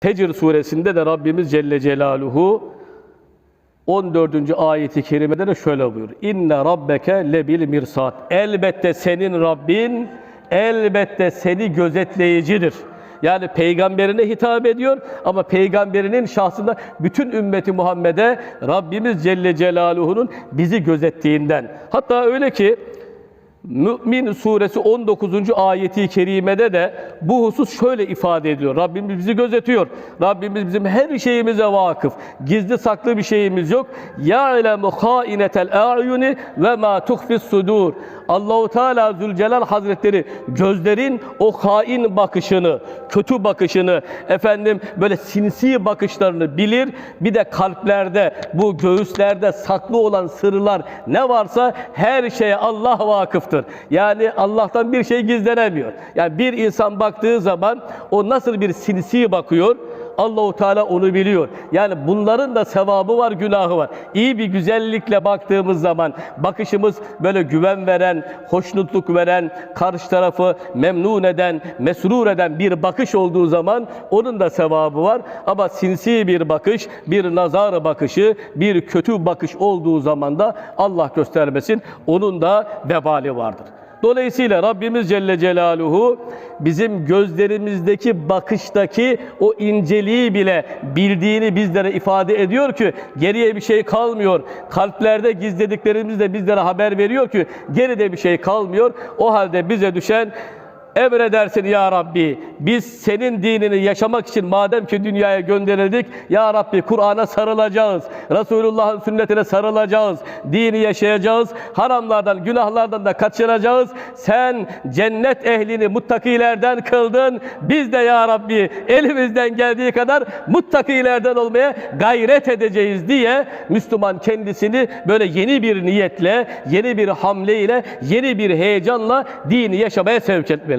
Tecr suresinde de Rabbimiz Celle Celaluhu 14. ayeti kerimede de şöyle buyuruyor. İnne rabbeke lebil mirsat. Elbette senin Rabbin elbette seni gözetleyicidir. Yani peygamberine hitap ediyor ama peygamberinin şahsında bütün ümmeti Muhammed'e Rabbimiz Celle Celaluhu'nun bizi gözettiğinden. Hatta öyle ki Mü'min suresi 19. ayeti kerimede de bu husus şöyle ifade ediyor. Rabbimiz bizi gözetiyor. Rabbimiz bizim her şeyimize vakıf. Gizli saklı bir şeyimiz yok. Ya'lemu hainetel a'yuni ve ma tuhfis sudur. Allahu Teala Zülcelal Hazretleri gözlerin o hain bakışını, kötü bakışını, efendim böyle sinsi bakışlarını bilir. Bir de kalplerde, bu göğüslerde saklı olan sırlar ne varsa her şeye Allah vakıftır. Yani Allah'tan bir şey gizlenemiyor. Yani bir insan baktığı zaman o nasıl bir sinsi bakıyor? Allahu Teala onu biliyor. Yani bunların da sevabı var, günahı var. İyi bir güzellikle baktığımız zaman bakışımız böyle güven veren, hoşnutluk veren, karşı tarafı memnun eden, mesrur eden bir bakış olduğu zaman onun da sevabı var. Ama sinsi bir bakış, bir nazar bakışı, bir kötü bakış olduğu zaman da Allah göstermesin onun da vebali vardır. Dolayısıyla Rabbimiz Celle Celaluhu bizim gözlerimizdeki bakıştaki o inceliği bile bildiğini bizlere ifade ediyor ki geriye bir şey kalmıyor. Kalplerde gizlediklerimiz de bizlere haber veriyor ki geride bir şey kalmıyor. O halde bize düşen Emredersin ya Rabbi. Biz senin dinini yaşamak için madem ki dünyaya gönderildik, ya Rabbi Kur'an'a sarılacağız. Resulullah'ın sünnetine sarılacağız. Dini yaşayacağız. Haramlardan, günahlardan da kaçıracağız. Sen cennet ehlini muttakilerden kıldın. Biz de ya Rabbi elimizden geldiği kadar muttakilerden olmaya gayret edeceğiz diye Müslüman kendisini böyle yeni bir niyetle, yeni bir hamleyle, yeni bir heyecanla dini yaşamaya sevk etmelidir.